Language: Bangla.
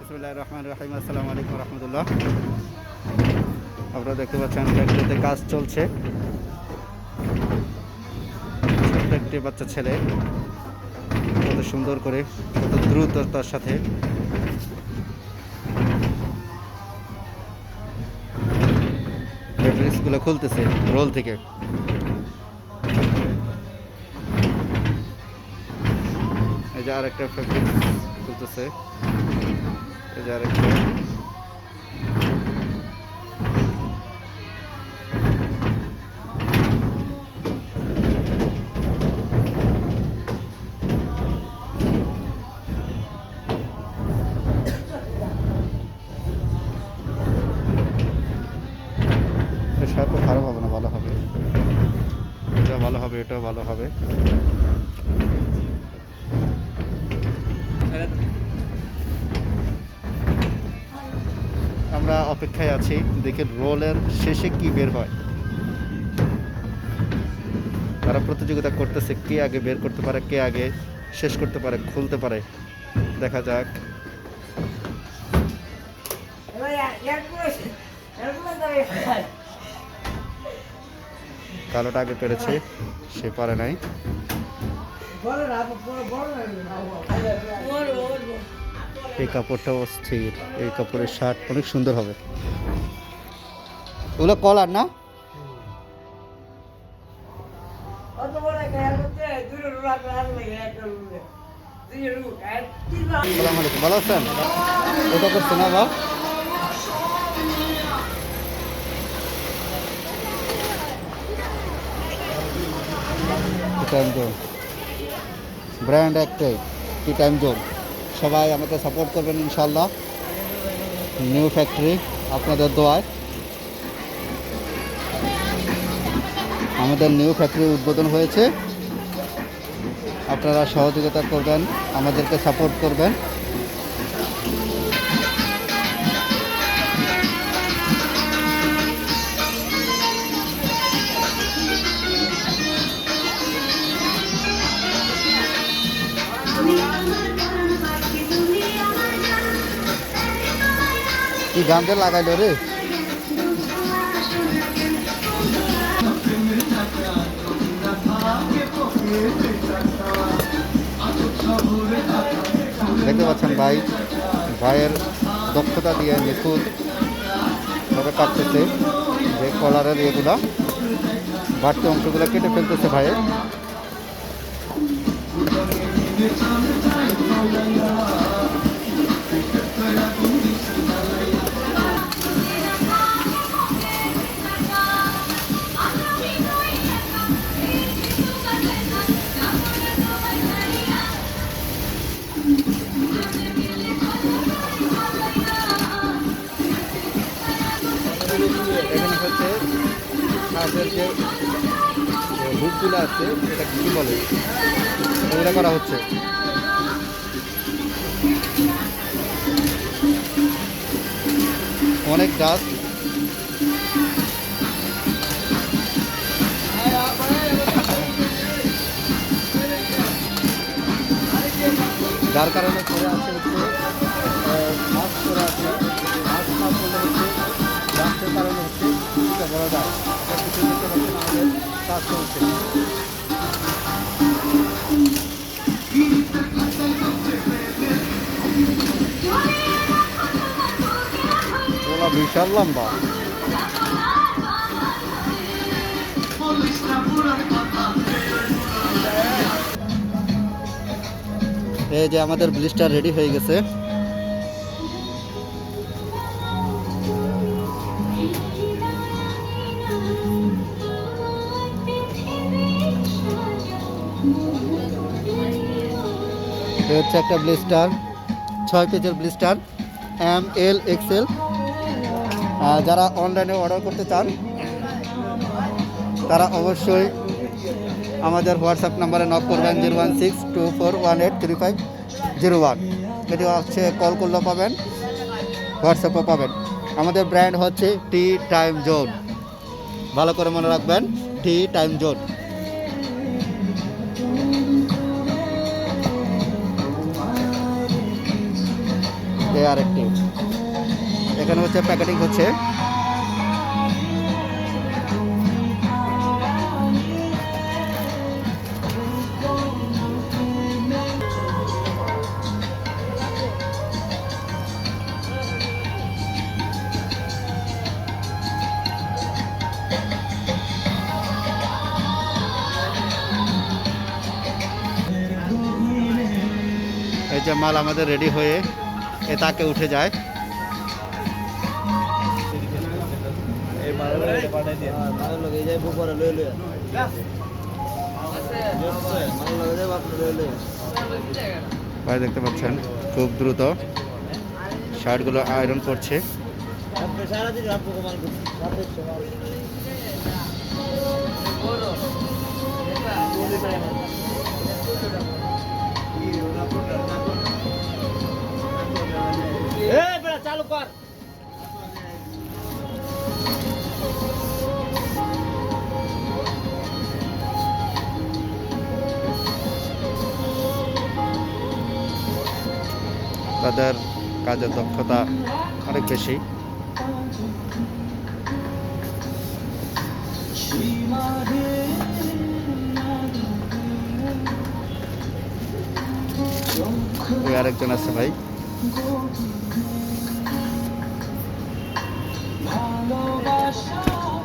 রহমান রাহিম। আসসালামু আলাইকুম আপনারা দেখতে পাচ্ছেন ফ্যাক্টরিতে কাজ চলছে। একটি বাচ্চা ছেলে কত সুন্দর করে, কত দ্রুততার সাথে ব্যাটারিসগুলো খুলতেছে রোল থেকে। এই যে আরেকটা ফ্যাক্টরি খুলতেছে। এই যে আরেকটা। এর খারাপ হবে না, ভালো হবে। এটা ভালো হবে, এটাও ভালো হবে। আমরা অপেক্ষায় আছি। দেখি রোলের শেষে কি বের হয়। তারা প্রতিযোগিতা করতেছে, কে আগে বের করতে পারে, কে আগে শেষ করতে পারে, খুলতে পারে। দেখা যাক। কালোটা আগে পেরেছে, সে পারে নাই। এই কাপড়টা অস্থির, এই কাপড়ের শার্ট অনেক সুন্দর হবে। ওগুলো কলার না? ভালো আছেন? টাইম ব্র্যান্ড একটাই, কি টাইম জোন সবাই আমাকে সাপোর্ট করবেন ইনশাল্লাহ নিউ ফ্যাক্টরি আপনাদের দোয়ায়। আমাদের নিউ ফ্যাক্টরি উদ্বোধন হয়েছে। আপনারা সহযোগিতা করবেন, আমাদেরকে সাপোর্ট করবেন। কি গানটা লাগাইলো রে? দেখতে পাচ্ছেন ভাই, ভাইয়ের দক্ষতা দিয়ে নিখুঁত ভাবে কাটতেছে যে কলারের ইয়েগুলা বাড়তি অংশগুলো কেটে ফেলতেছে ভাইয়ের। যে হুকগুলো আছে এটা কি বলে? ওগুলো করা হচ্ছে। অনেক গাছ। যার কারণে বিশাল লম্বা এই যে আমাদের ব্লিস্টার রেডি হয়ে গেছে। হচ্ছে একটা ব্লিস্টার ছয় পেজের ব্লিস্টার এম এল এক্সেল যারা অনলাইনে অর্ডার করতে চান, তারা অবশ্যই আমাদের হোয়াটসঅ্যাপ নাম্বারে নক করবেন zero one six two four one eight three five zero one এটি হচ্ছে কল করলেও পাবেন হোয়াটসঅ্যাপও পাবেন। আমাদের ব্র্যান্ড হচ্ছে টি টাইম জোন ভালো করে মনে রাখবেন টি টাইম জোন এই আরেকটি এখানে হচ্ছে প্যাকেটিং হচ্ছে। এই যে মাল আমাদের রেডি হয়ে এ তাকে উঠে যায়। ভাই দেখতে পাচ্ছেন খুব দ্রুত শার্টগুলো আয়রন করছে। সারাদিন তাদের কাজের দক্ষতা অনেক বেশি। আরেকজন আছে ভাই। Hello, my soul,